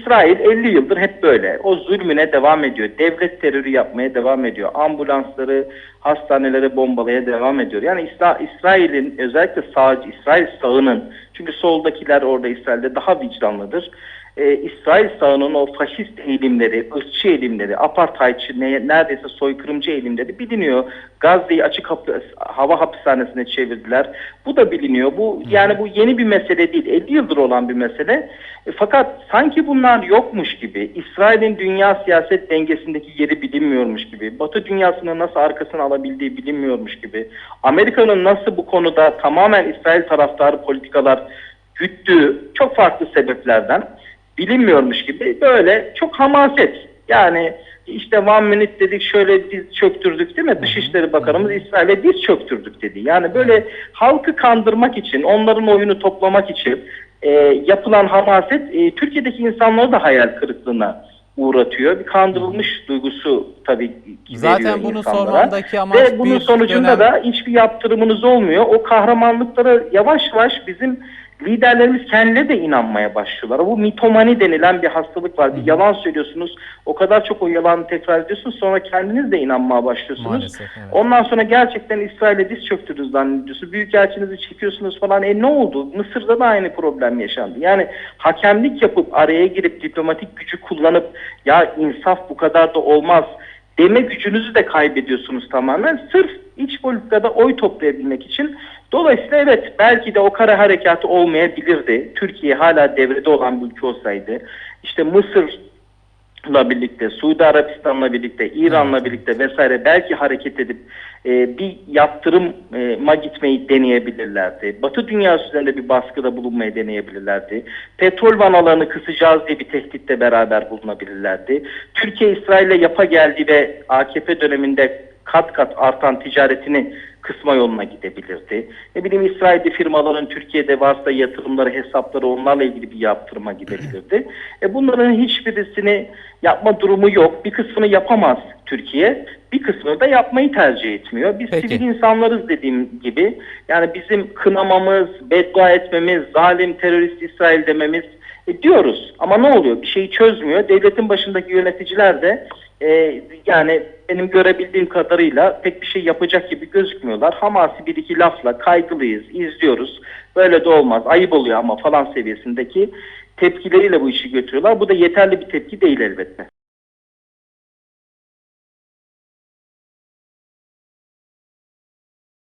İsrail 50 yıldır hep böyle. O zulmüne devam ediyor. Devlet terörü yapmaya devam ediyor. Ambulansları, hastaneleri bombalaya devam ediyor. Yani İsra- İsrail'in özellikle sağcı, İsrail sağının çünkü soldakiler orada İsrail'de daha vicdanlıdır. Ee, İsrail sağının o faşist eğilimleri, ırkçı eğilimleri, apartheidçi, ne- neredeyse soykırımcı eğilimleri biliniyor. Gazze'yi açık hapis- hava hapishanesine çevirdiler. Bu da biliniyor. Bu yani bu yeni bir mesele değil. 50 yıldır olan bir mesele. E, fakat sanki bunlar yokmuş gibi, İsrail'in dünya siyaset dengesindeki yeri bilinmiyormuş gibi, Batı dünyasını nasıl arkasına alabildiği bilinmiyormuş gibi, Amerika'nın nasıl bu konuda tamamen İsrail taraftarı politikalar güttüğü çok farklı sebeplerden bilinmiyormuş gibi böyle çok hamaset. Yani işte one minute dedik şöyle diz çöktürdük değil mi? Dışişleri Bakanımız İsrail'e diz çöktürdük dedi. Yani böyle halkı kandırmak için, onların oyunu toplamak için e, yapılan hamaset e, Türkiye'deki insanları da hayal kırıklığına uğratıyor. Bir kandırılmış duygusu tabii Zaten veriyor bunu insanlara. sormamdaki amaç Ve bunun sonucunda dönem- da hiçbir yaptırımınız olmuyor. O kahramanlıklara yavaş yavaş bizim liderlerimiz kendileri de inanmaya başlıyorlar. Bu mitomani denilen bir hastalık var. Bir yalan söylüyorsunuz. O kadar çok o yalanı tekrar ediyorsunuz. Sonra kendiniz de inanmaya başlıyorsunuz. Maalesef, evet. Ondan sonra gerçekten İsrail'e diz çöktünüz zannediyorsunuz. Büyükelçinizi çekiyorsunuz falan. E ne oldu? Mısır'da da aynı problem yaşandı. Yani hakemlik yapıp araya girip diplomatik gücü kullanıp ya insaf bu kadar da olmaz deme gücünüzü de kaybediyorsunuz tamamen. Sırf iç politikada oy toplayabilmek için. Dolayısıyla evet belki de o kara harekatı olmayabilirdi. Türkiye hala devrede olan bir ülke olsaydı. İşte Mısır la birlikte, Suudi Arabistan'la birlikte, İran'la birlikte vesaire belki hareket edip e, bir yaptırıma gitmeyi deneyebilirlerdi. Batı dünyası üzerinde bir baskıda bulunmayı deneyebilirlerdi. Petrol vanalarını kısacağız diye bir tehditte beraber bulunabilirlerdi. Türkiye İsrail'e yapa geldi ve AKP döneminde kat kat artan ticaretini kısma yoluna gidebilirdi. Ne bileyim İsrail'de firmaların Türkiye'de varsa yatırımları, hesapları onlarla ilgili bir yaptırıma gidebilirdi. E bunların hiçbirisini yapma durumu yok. Bir kısmını yapamaz Türkiye. Bir kısmını da yapmayı tercih etmiyor. Biz Peki. sivil insanlarız dediğim gibi. Yani bizim kınamamız, beddua etmemiz, zalim terörist İsrail dememiz e, diyoruz. Ama ne oluyor? Bir şeyi çözmüyor. Devletin başındaki yöneticiler de e, yani benim görebildiğim kadarıyla pek bir şey yapacak gibi gözükmüyorlar. Hamasi bir iki lafla kaygılıyız, izliyoruz. Böyle de olmaz, ayıp oluyor ama falan seviyesindeki tepkileriyle bu işi götürüyorlar. Bu da yeterli bir tepki değil elbette.